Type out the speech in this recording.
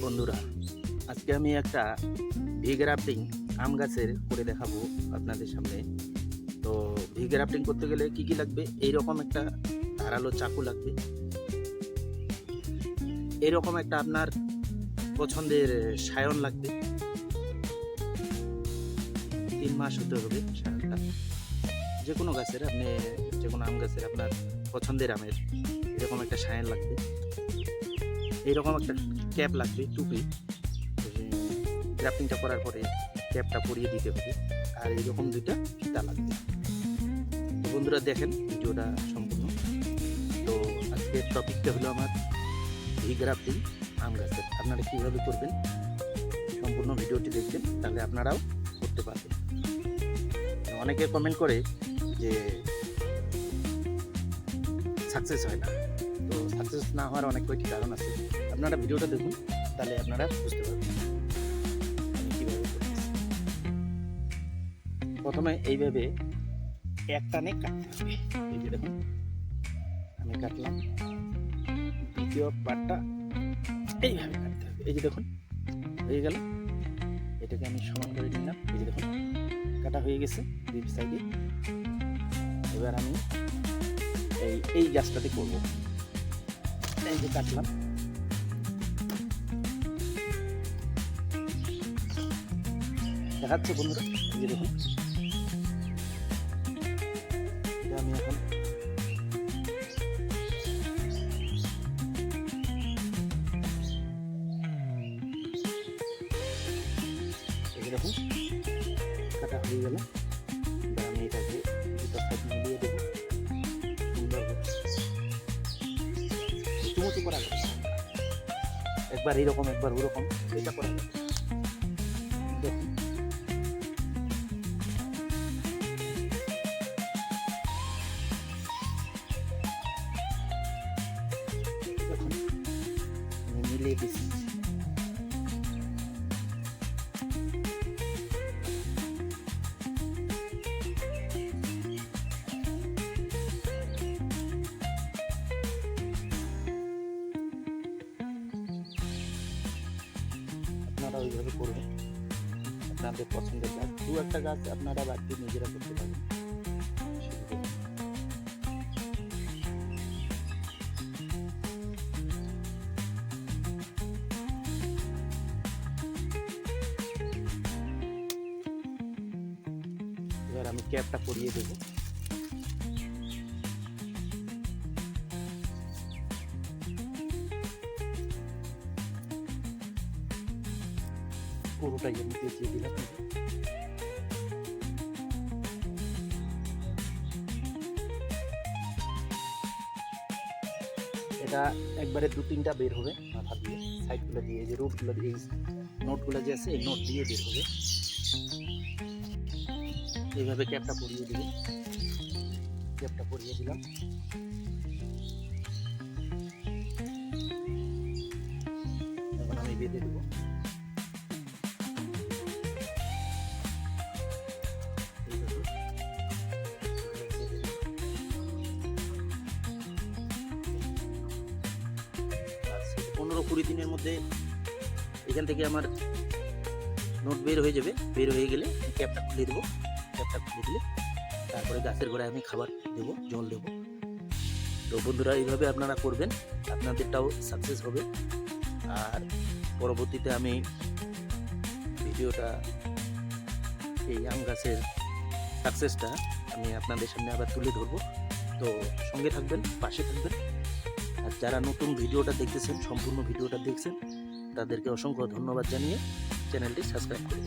বন্ধুরা, আজকে আমি একটা ভি গ্রাফটিং আম গাছের করে দেখাবো আপনাদের সামনে। তো ভি গ্রাফটিং করতে গেলে কি কি লাগবে? এইরকম একটা ধারালো চাকু লাগবে। এইরকম একটা আপনার পছন্দের সায়ন লাগবে। তিন মাস হতে হবে সায়নটা। যে কোনো গাছের আপনি যে কোনো আম গাছের আপনার পছন্দের আমের এরকম একটা সায়ন লাগবে। এইরকম একটা ক্যাপ লাগবে টুপি গ্রাফটিংটা করার পরে ক্যাপটা পরিয়ে দিতে হবে। আর এইরকম দুইটা ফিতা লাগবে। বন্ধুরা দেখেন, ভিডিওটা সম্পূর্ণ। তো আজকের টপিকটা হলো আমার ভি গ্রাফটিং আম গাছের। আপনারা কীভাবে করবেন? সম্পূর্ণ ভিডিওটি দেখবেন, তাহলে আপনারাও করতে পারবেন। অনেকে কমেন্ট করে যে সাকসেস হয় না। তো সাকসেস না হওয়ার অনেক কয়েকটি কারণ আছে। আপনারা ভিডিওটা দেখুন, তাহলে আপনারা বুঝতে পারবেন। প্রথমে এইভাবে এক টানে কাটতে হবে। এই যে দেখুন, আমি কাটলাম। দ্বিতীয় পাটটা এইভাবে কাটতে হবে। এই যে দেখুন, হয়ে গেল। এটাকে আমি সমান করে নিলাম। এই যে দেখুন, কাটা হয়ে গেছে দুই সাইডে। এবার আমি এই এই গাছটাতে করব। এই যে কাটলাম। দেখাচ্ছে বন্ধুরা, এই দেখুন। আমি এখন দেখুন, কাটা হয়ে গেল। আমি এটাকে চুমুচু করা যাবে না। একবার এইরকম একবার ওরকম এটা করা যাবে না। দেখুন দেখুন আপনারা ওইভাবে করবেন। আপনাদের পছন্দের গাছ। দু একটা গাছ আপনারা বাড়িতে নিজেরা করতে পারবেন সুবিধা নেই। এবার আমি ক্যাপটা পরিয়ে দেবো। পুরোটাই আমি দিয়ে দিলাম। এটা একবারে দু তিনটা বের হবে মাথা দিয়ে সাইডগুলো দিয়ে যে রুটগুলো দিয়ে নোটগুলো যে আছে, এই নোট দিয়ে বের হবে। এইভাবে ক্যাপটা পরিয়ে দিলাম। ক্যাপটা পরিয়ে দিলাম। পনেরো কুড়ি দিনের মধ্যে এখান থেকে আমার নোট বের হয়ে যাবে। বের হয়ে গেলে ক্যাপটা খুলে দেবো। ক্যাপটা খুলে দিলে তারপরে গাছের গোড়ায় আমি খাবার দেবো, জল দেবো। তো বন্ধুরা, এইভাবে আপনারা করবেন, আপনাদেরটাও সাকসেস হবে। আর পরবর্তীতে আমি ভিডিওটা, এই আম গাছের সাকসেসটা আমি আপনাদের সামনে আবার তুলে ধরবো। তো সঙ্গে থাকবেন, পাশে থাকবেন। আর যারা নতুন ভিডিওটা দেখতেছেন, সম্পূর্ণ ভিডিওটা দেখছেন, তাদেরকে অসংখ্য ধন্যবাদ জানিয়ে চ্যানেলটি সাবস্ক্রাইব করে